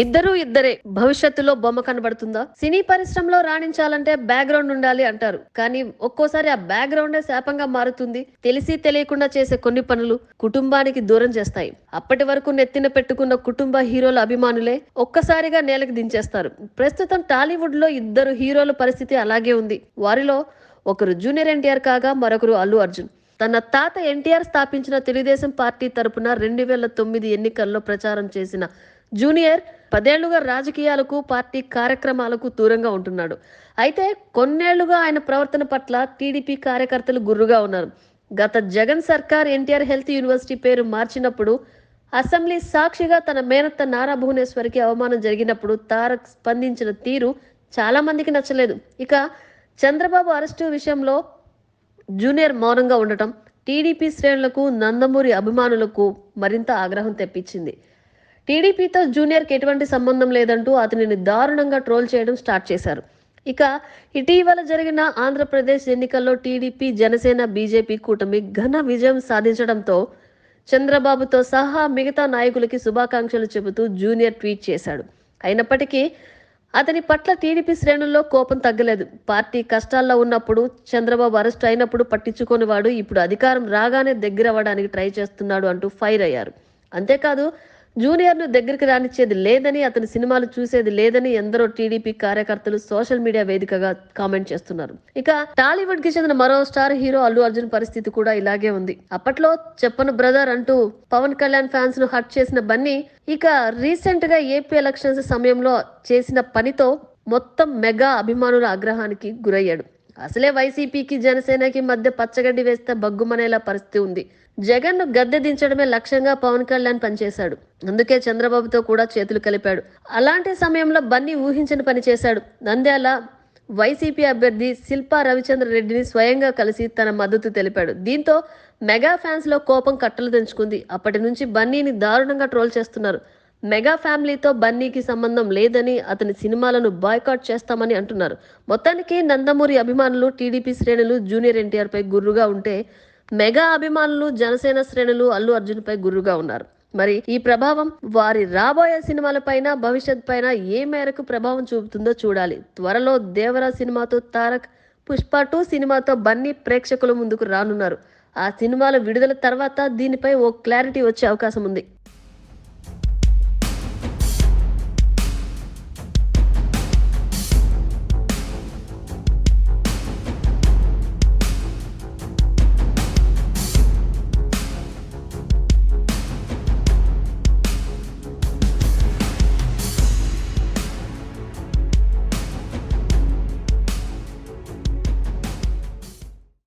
ఇద్దరు ఇద్దరే. భవిష్యత్తులో బొమ్మ కనబడుతుందా? సినీ పరిశ్రమలో రాణించాలంటే బ్యాక్గ్రౌండ్ ఉండాలి అంటారు. కానీ ఒక్కోసారి ఆ బ్యాక్గ్రౌండే శాపంగా మారుతుంది. తెలిసి తెలియకుండా చేసే కొన్ని పనులు కుటుంబానికి దూరం చేస్తాయి. అప్పటి వరకు నెత్తిన పెట్టుకున్న కుటుంబ హీరోల అభిమానులే ఒక్కసారిగా నేలకు దించేస్తారు. ప్రస్తుతం టాలీవుడ్లో ఇద్దరు హీరోల పరిస్థితి అలాగే ఉంది. వారిలో ఒకరు జూనియర్ ఎన్టీఆర్ కాగా మరొకరు అల్లు అర్జున్. తన తాత ఎన్టీఆర్ స్థాపించిన తెలుగుదేశం పార్టీ తరపున రెండు వేల తొమ్మిది ఎన్నికల్లో ప్రచారం చేసిన జూనియర్ పదేళ్ళుగా రాజకీయాలకు పార్టీ కార్యక్రమాలకు దూరంగా ఉంటున్నాడు. అయితే కొన్నేళ్ళుగా ఆయన ప్రవర్తన పట్ల టీడీపీ కార్యకర్తలు గుర్రుగా ఉన్నారు. గత జగన్ సర్కార్ ఎన్టీఆర్ హెల్త్ యూనివర్సిటీ పేరు మార్చినప్పుడు అసెంబ్లీ సాక్షిగా తన మేనత్త నారా భువనేశ్వరికి అవమానం జరిగినప్పుడు తారక్ స్పందించిన తీరు చాలా మందికి నచ్చలేదు. ఇక చంద్రబాబు అరెస్టు విషయంలో జూనియర్ మౌనంగా ఉండటం టీడీపీ శ్రేణులకు నందమూరి అభిమానులకు మరింత ఆగ్రహం తెప్పించింది. టీడీపీతో జూనియర్కి ఎటువంటి సంబంధం లేదంటూ అతనిని దారుణంగా ట్రోల్ చేయడం స్టార్ట్ చేశారు. ఇక ఇటీవల జరిగిన ఆంధ్రప్రదేశ్ ఎన్నికల్లో టీడీపీ జనసేన బీజేపీ కూటమి ఘన విజయం సాధించడంతో చంద్రబాబుతో సహా మిగతా నాయకులకి శుభాకాంక్షలు చెబుతూ జూనియర్ ట్వీట్ చేశాడు. అయినప్పటికీ అతని పట్ల టీడీపీ శ్రేణుల్లో కోపం తగ్గలేదు. పార్టీ కష్టాల్లో ఉన్నప్పుడు చంద్రబాబు అరెస్ట్ అయినప్పుడు పట్టించుకోనివాడు ఇప్పుడు అధికారం రాగానే దగ్గర అవ్వడానికి ట్రై చేస్తున్నాడు అంటూ ఫైర్ అయ్యారు. అంతేకాదు జూనియర్ను దగ్గరికి రానిచ్చేది లేదని అతని సినిమాలు చూసేది లేదని ఎందరో టీడీపీ కార్యకర్తలు సోషల్ మీడియా వేదికగా కామెంట్ చేస్తున్నారు. ఇక టాలీవుడ్కి చెందిన మరో స్టార్ హీరో అల్లు అర్జున్ పరిస్థితి కూడా ఇలాగే ఉంది. అప్పట్లో చెప్పను బ్రదర్ అంటూ పవన్ కళ్యాణ్ ఫ్యాన్స్ను హట్ చేసిన బన్నీ ఇక రీసెంట్గా ఏపీ ఎలక్షన్స్ సమయంలో చేసిన పనితో మొత్తం మెగా అభిమానుల ఆగ్రహానికి గురయ్యాడు. అసలే వైసీపీకి జనసేనకి మధ్య పచ్చగడ్డి వేస్తే బగ్గుమనేలా పరిస్థితి ఉంది. జగన్ను గద్దె దించడమే లక్ష్యంగా పవన్ కళ్యాణ్ పనిచేశాడు. అందుకే చంద్రబాబుతో కూడా చేతులు కలిపాడు. అలాంటి సమయంలో బన్నీ ఊహించని పని చేశాడు. నంద్యాల వైసీపీ అభ్యర్థి శిల్పా రవిచంద్ర రెడ్డిని స్వయంగా కలిసి తన మద్దతు తెలిపాడు. దీంతో మెగా ఫ్యాన్స్లో కోపం కట్టలు తెంచుకుంది. అప్పటి నుంచి బన్నీని దారుణంగా ట్రోల్ చేస్తున్నారు. మెగా ఫ్యామిలీతో బన్నీకి సంబంధం లేదని అతని సినిమాలను బాయ్కాట్ చేస్తామని అంటున్నారు. మొత్తానికి నందమూరి అభిమానులు టీడీపీ శ్రేణులు జూనియర్ ఎన్టీఆర్ పై గుర్రుగా ఉంటే మెగా అభిమానులు జనసేన శ్రేణులు అల్లు అర్జున్ పై గుర్రుగా ఉన్నారు. మరి ఈ ప్రభావం వారి రాబోయే సినిమాలపైన భవిష్యత్ పైన ఏ మేరకు ప్రభావం చూపుతుందో చూడాలి. త్వరలో దేవరా సినిమాతో తారక్ పుష్ప టూ సినిమాతో బన్నీ ప్రేక్షకుల ముందుకు రానున్నారు. ఆ సినిమాల విడుదల తర్వాత దీనిపై ఓ క్లారిటీ వచ్చే అవకాశం ఉంది.